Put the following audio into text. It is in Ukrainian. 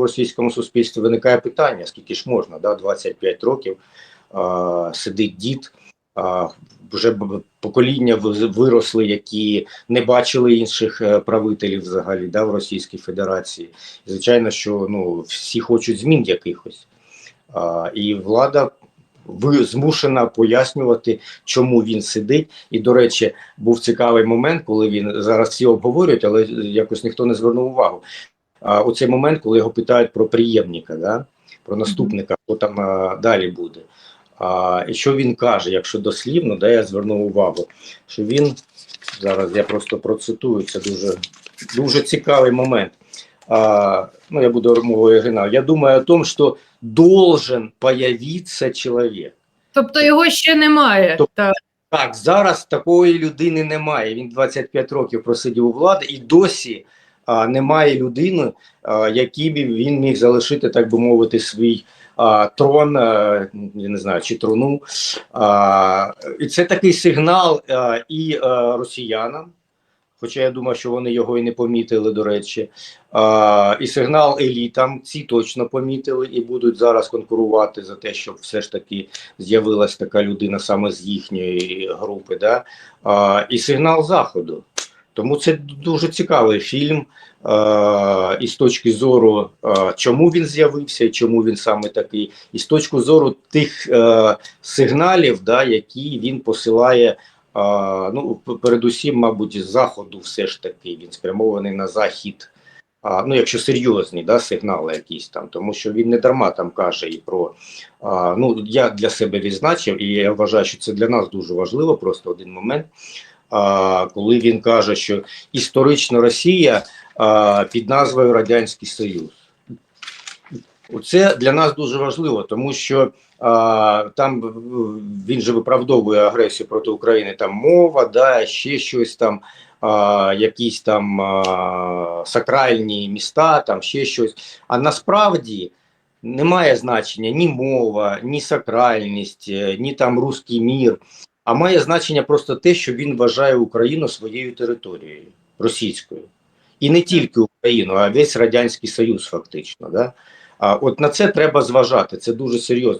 в російському суспільстві виникає питання: скільки ж можна, да, 25 років а, сидить дід. А, вже покоління виросли, які не бачили інших е, правителів взагалі да, в Російській Федерації. Звичайно, що ну, всі хочуть змін якихось. А, і влада змушена пояснювати, чому він сидить. І, до речі, був цікавий момент, коли він зараз всі обговорюють, але якось ніхто не звернув увагу. А, у цей момент, коли його питають про приємника, да? про наступника, хто там а, далі буде. А, і що він каже, якщо дослівно, да, я звернув увагу, що він зараз я просто процитую, це дуже, дуже цікавий момент. А, ну, я буду мовою оригіналу. Я думаю о том, що должен появиться чоловік. Тобто його ще немає. Тобто- Так. Так, зараз такої людини немає. Він 25 років просидів у влади і досі а, немає людини, а, якій би він міг залишити, так би мовити, свій трон, я не знаю, чи трону. І це такий сигнал і росіянам. Хоча я думаю, що вони його і не помітили, до речі. А, і сигнал елітам, ці точно помітили і будуть зараз конкурувати за те, щоб все ж таки з'явилась така людина саме з їхньої групи. Да? А, і сигнал заходу. Тому це дуже цікавий фільм. А, і з точки зору, а, чому він з'явився, і чому він саме такий, і з точки зору тих е, сигналів, да, які він посилає. А, ну, передусім, мабуть, з заходу все ж таки він спрямований на захід. А, ну, якщо серйозні да, сигнали якісь там, тому що він не дарма там каже і про а, ну я для себе відзначив, і я вважаю, що це для нас дуже важливо. Просто один момент. Коли він каже, що історично Росія під назвою Радянський Союз. Це для нас дуже важливо, тому що а, там він же виправдовує агресію проти України. Там мова, да, ще щось там, а, якісь там а, сакральні міста, там ще щось. А насправді немає значення ні мова, ні сакральність, е, ні там руський мір. А має значення просто те, що він вважає Україну своєю територією російською. І не тільки Україну, а весь Радянський Союз, фактично. Да? А от на це треба зважати. Це дуже серйозно.